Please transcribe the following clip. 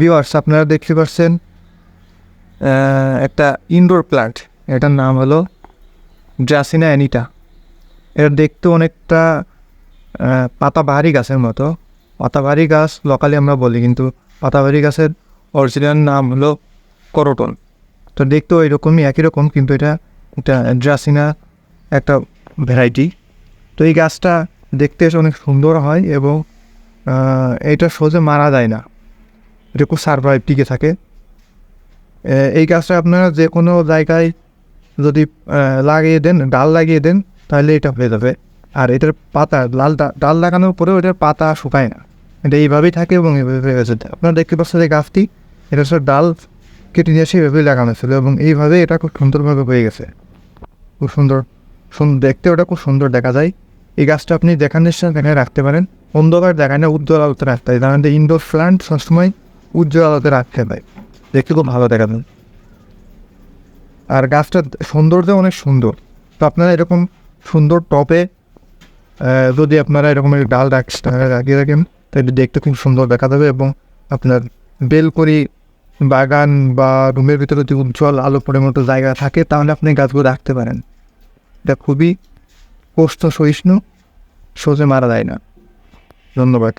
Viewers আপনারা দেখতে পাচ্ছেন একটা ইনডোর প্লান্ট এটার নাম হলো ড্রাসিনা অ্যানিটা এটা দেখতে অনেকটা পাতাবাহারি গাছের মতো। পাতাবাহারি গাছ লোকালি আমরা বলি, কিন্তু পাতাবাহারি গাছের অরিজিনাল নাম হলো করটন তো দেখতেও এরকমই, একই রকম, কিন্তু এটা একটা ড্রাসিনা একটা ভ্যারাইটি তো এই গাছটা দেখতে অনেক সুন্দর হয় এবং এটা সহজে মারা যায় না। এটা খুব সারভাইভ টিকে থাকে। এই গাছটা আপনারা যে কোনো জায়গায় যদি লাগিয়ে দেন, ডাল লাগিয়ে দেন, তাহলে এটা হয়ে যাবে। আর এটার পাতা, লাল ডাল লাগানোর পরেও এটার পাতা শুকায় না। এটা এইভাবেই থাকে এবং এইভাবে যেতে আপনারা দেখতে পাচ্ছেন যে গাছটি, এটা হচ্ছে ডাল কেটে নিয়ে এসে লাগানো ছিল এবং এইভাবে এটা খুব সুন্দরভাবে হয়ে গেছে। খুব সুন্দর দেখতে ওটা খুব সুন্দর দেখা যায়। এই গাছটা আপনি দেখানোর সাথে এখানে রাখতে পারেন। অন্ধকার দেখায় না, উজ্জ্বল আলোতে রাখতে হয়। কারণ ইনডোর প্লান্ট সবসময় উজ্জ্বল আলোতে রাখতে হয় দেখতে খুব ভালো দেখা যায় আর গাছটা সৌন্দর্য অনেক সুন্দর। তো আপনারা এরকম সুন্দর টপে যদি আপনারা এরকম ডাল রাখ রাখিয়ে রাখেন, তাহলে দেখতে খুব সুন্দর দেখা যাবে এবং আপনার বেলকরি বাগান বা রুমের ভিতরে যদি উজ্জ্বল আলো পড়ে মতো জায়গা থাকে, তাহলে আপনি গাছগুলো রাখতে পারেন। এটা খুবই কষ্ট সহিষ্ণু, সোজে মারা যায় না। ধন্যবাদ।